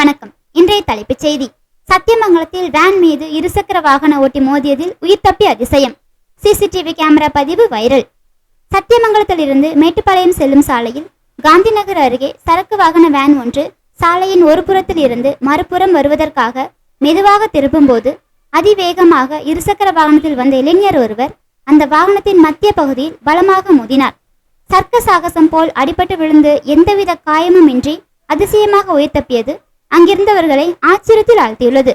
வணக்கம். இன்றைய தலைப்புச் செய்தி. சத்தியமங்கலத்தில் வேன் மீது இருசக்கர வாகன ஓட்டி மோதியதில் உயிர் தப்பி அதிசயம். சிசிடிவி கேமரா பதிவு வைரல். சத்தியமங்கலத்திலிருந்து மேட்டுப்பாளையம் செல்லும் சாலையில் காந்திநகர் அருகே சரக்கு வாகன வேன் ஒன்று சாலையின் ஒரு புறத்தில் இருந்து மறுபுறம் வருவதற்காக மெதுவாக திரும்பும்போது அதிவேகமாக இருசக்கர வாகனத்தில் வந்த இளைஞர் ஒருவர் அந்த வாகனத்தின் மத்திய பகுதியில் பலமாக மோதினார். சர்க்க சாகசம் போல் அடிபட்டு விழுந்து எந்தவித காயமும் இன்றி அதிசயமாக உயிர் தப்பியது அங்கிருந்தவர்களை ஆச்சரியத்தில் ஆழ்த்தியுள்ளது.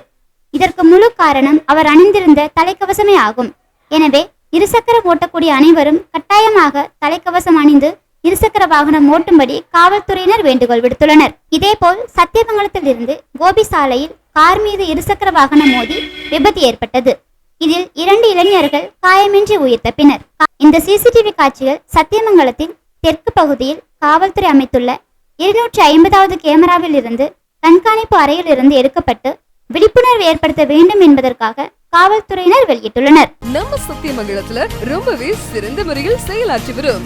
இதற்கு முழு காரணம் அவர் அணிந்திருந்த தலைக்கவசமே ஆகும் எனவே இருசக்கர ஓட்டக்கூடிய அனைவரும் கட்டாயமாக தலைக்கவசம் அணிந்து இருசக்கர வாகனம் ஓட்டும்படி காவல்துறையினர் வேண்டுகோள் விடுத்துள்ளனர். இதேபோல் சத்தியமங்கலத்தில் இருந்து கோபி சாலையில் கார் மீது இருசக்கர வாகனம் மோதி விபத்து ஏற்பட்டது. இதில் இரண்டு இளைஞர்கள் காயமின்றி உயிர் தப்பினர் இந்த சிசிடிவி காட்சிகள் சத்தியமங்கலத்தின் தெற்கு பகுதியில் காவல்துறை அமைத்துள்ள இருநூற்றி ஐம்பதாவது கேமராவில் இருந்து கண்காணிப்பு அறையில் இருந்து எடுக்கப்பட்டு விழிப்புணர்வு ஏற்படுத்த வேண்டும் என்பதற்காக காவல்துறையினர் வெளியிட்டுள்ளனர். நம்ம சத்தியமங்கலத்துல ரொம்பவே சிறந்த முறையில் செயலாற்றி வரும்.